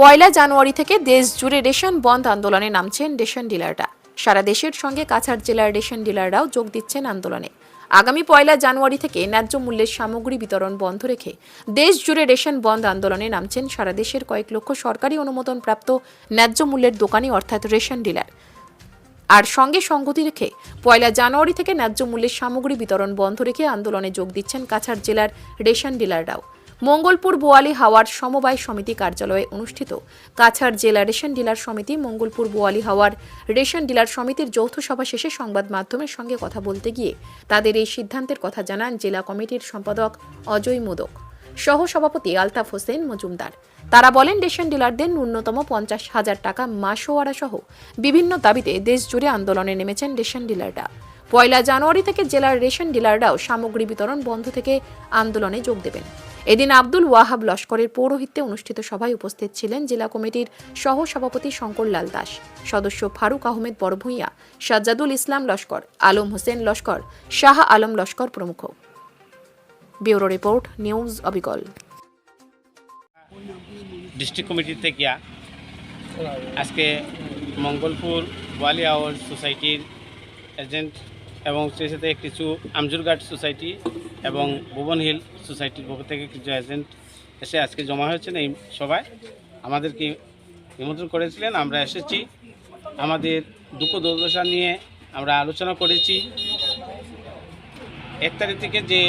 পয়লা জানুয়ারি থেকে দেশ জুড়ে রেশন বন্ধ আন্দোলনে নামছেন রেশন ডিলাররা। সারা দেশের সঙ্গে কাছাড় জেলার রেশন ডিলাররাও যোগ দিচ্ছেন আন্দোলনে। আগামী পয়লা জানুয়ারি থেকে ন্যায্য মূল্যের সামগ্রী বিতরণ বন্ধ রেখে দেশ জুড়ে রেশন বন্ধ আন্দোলনে নামছেন সারা দেশের কয়েক লক্ষ সরকারি অনুমোদনপ্রাপ্ত ন্যায্য মূল্যের দোকানি, অর্থাৎ রেশন ডিলার। আর সঙ্গে সংগতি রেখে পয়লা জানুয়ারি থেকে ন্যায্য মূল্যের সামগ্রী বিতরণ বন্ধ রেখে আন্দোলনে যোগ দিচ্ছেন কাছাড় জেলার রেশন ডিলাররাও। মঙ্গলপুর বোয়ালি হাওয়ার সমবায় সমিতি কার্যালয়ে অনুষ্ঠিত। কাছাড় জেলা রেশন ডিলার সমিতি, মঙ্গলপুর বোয়ালি হাওয়ার রেশন ডিলার সমিতির যৌথ সভা শেষে সংবাদ মাধ্যমের সঙ্গে কথা বলতে গিয়ে তাদের এই সিদ্ধান্তের কথা জানান জেলা কমিটির সম্পাদক অজয় মোদক। সহ সভাপতি আলতাফ হোসেন মজুমদার। তারা বলেন, রেশন ডিলারদের ন্যূনতম পঞ্চাশ হাজার টাকা মাসোয়ারা সহ বিভিন্ন দাবিতে দেশ জুড়ে আন্দোলনে নেমেছেন রেশন ডিলাররা। পয়লা জানুয়ারি থেকে জেলার রেশন ডিলাররাও সামগ্রী বিতরণ বন্ধ থেকে আন্দোলনে যোগ দেবেন। এদিন আব্দুল ওয়াহাব লস্করের পৌরোহিত্যে অনুষ্ঠিত সভায় উপস্থিত ছিলেন জেলা কমিটির সহ সভাপতি শঙ্কর লাল দাস, সদস্য ফারুক আহমেদ বড়ভূঁইয়া, সাজ্জাদুল ইসলাম লস্কর, আলম হোসেন লস্কর, শাহ আলম লস্কর প্রমুখ। ব্যুরো রিপোর্ট, নিউজ অবিকল। ডিস্ট্রিক্ট কমিটি থেকে আজকে মঙ্গলপুর ওয়ালি আওয়ার সোসাইটির এজেন্ট এবং সেই সাথে কিছু আমজুরঘাট সোসাইটি এবং ভুবন হিল সোসাইটির পক্ষ থেকে কিছু এজেন্ট এসে আজকে জমা হয়েছেন এই সবাই আমাদেরকে নিমন্ত্রণ করেছিলেন। আমরা এসেছি। আমাদের দুঃখ দুর্দশা নিয়ে আমরা আলোচনা করেছি। এক তারিখ থেকে যে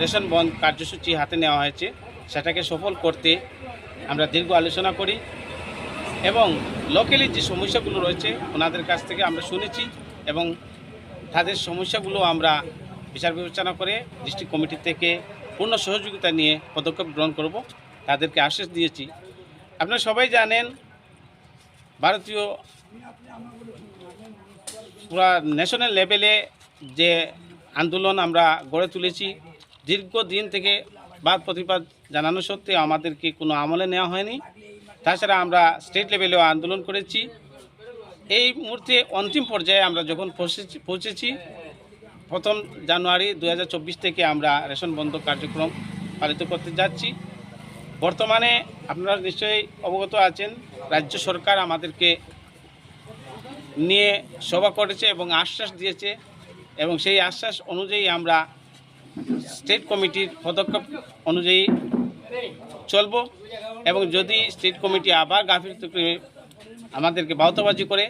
রেশন বন্ধ কার্যসূচি হাতে নেওয়া হয়েছে, সেটাকে সফল করতে আমরা দীর্ঘ আলোচনা করি এবং লোকালি যে সমস্যাগুলো রয়েছে, ওনাদের কাছ থেকে আমরা শুনেছি এবং তাদের সমস্যাগুলো আমরা বিচার বিবেচনা করে ডিস্ট্রিক্ট কমিটি থেকে পূর্ণ সহযোগিতা নিয়ে পদক্ষেপ গ্রহণ করব। তাদেরকে আশ্বাস দিয়েছি। আপনারা সবাই জানেন, ভারতীয় পুরা ন্যাশনাল লেভেলে যে আন্দোলন আমরা গড়ে তুলেছি, দীর্ঘদিন থেকে বাদ প্রতিবাদ জানানো সত্ত্বেও আমাদেরকে কোনো আমলে নেওয়া হয়নি। তাছাড়া আমরা স্টেট লেভেলেও আন্দোলন করেছি। এই মুহূর্তে অন্তিম পর্যায়ে আমরা যখন পৌঁছেছি পৌঁছেছি প্রথম জানুয়ারি দু হাজার চব্বিশ থেকে আমরা রেশন বন্ধ কার্যক্রম পালিত করতে যাচ্ছি। বর্তমানে আপনারা নিশ্চয়ই অবগত আছেন, রাজ্য সরকার আমাদেরকে নিয়ে সভা করেছে এবং আশ্বাস দিয়েছে এবং সেই আশ্বাস অনুযায়ী আমরা স্টেট কমিটির পদক্ষেপ অনুযায়ী চলব এবং যদি স্টেট কমিটি আবার গাফিলতি করে আমাদেরকে বাউতাবাজি করে,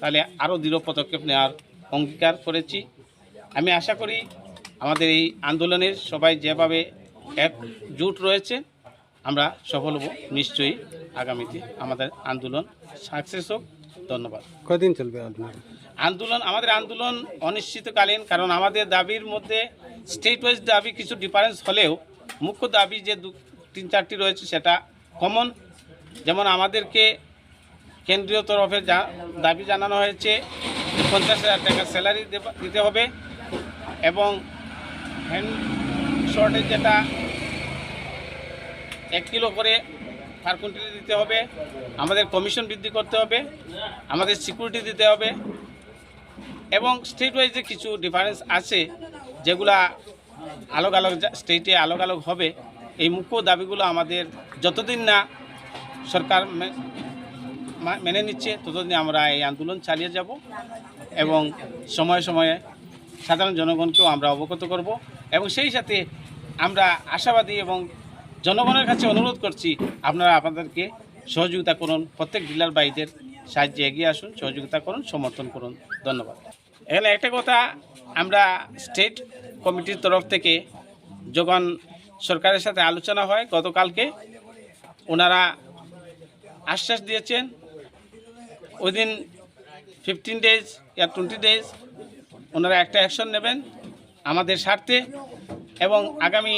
তাহলে আরও দৃঢ় পদক্ষেপ নেওয়ার অঙ্গীকার করেছি। আমি আশা করি আমাদের এই আন্দোলনের সবাই যেভাবে একজুট রয়েছে আমরা সফল হব নিশ্চয়ই আগামীতে আমাদের আন্দোলন সাকসেস হোক। ধন্যবাদ। কদিন চলবে আন্দোলন আমাদের আন্দোলন অনিশ্চিতকালীন কারণ আমাদের দাবির মধ্যে স্টেট ওয়াইজ দাবি কিছু ডিফারেন্স হলেও মুখ্য দাবি যে দু তিন চারটি রয়েছে সেটা কমন যেমন আমাদেরকে কেন্দ্রীয় তরফে যা দাবি জানানো হয়েছে পঞ্চাশ হাজার টাকা স্যালারি দিতে হবে। এবং হ্যান্ড শর্টেজ যেটা, এক কিলো করে পার কুইন্টালে দিতে হবে। আমাদের কমিশন বৃদ্ধি করতে হবে। আমাদের সিকিউরিটি দিতে হবে। এবং স্টেট ওয়াইজে কিছু ডিফারেন্স আছে, যেগুলা আলোক আলোক স্টেটে আলোক আলোক হবে, এই মুখ্য দাবিগুলো আমাদের যতদিন না সরকার মেনে নিচ্ছে, ততদিন আমরা এই আন্দোলন চালিয়ে যাব। এবং সময়ে সময়ে সাধারণ জনগণকেও আমরা অবগত করব এবং সেই সাথে আমরা আশাবাদী এবং জনগণের কাছে অনুরোধ করছি, আপনারা আপনাদেরকে সহযোগিতা করুন, প্রত্যেক ডিলার ভাইদের সাহায্যে এগিয়ে আসুন, সহযোগিতা করুন, সমর্থন করুন। ধন্যবাদ। এখানে একটা কথা আমরা স্টেট কমিটির তরফ থেকে যখন সরকারের সাথে আলোচনা হয়, গতকালকে ওনারা আশ্বাস দিয়েছেন উইদিন ফিফটিন ডেজ ইয়া টোয়েন্টি ডেজ ওনারা একটা অ্যাকশন নেবেন আমাদের স্বার্থে এবং আগামী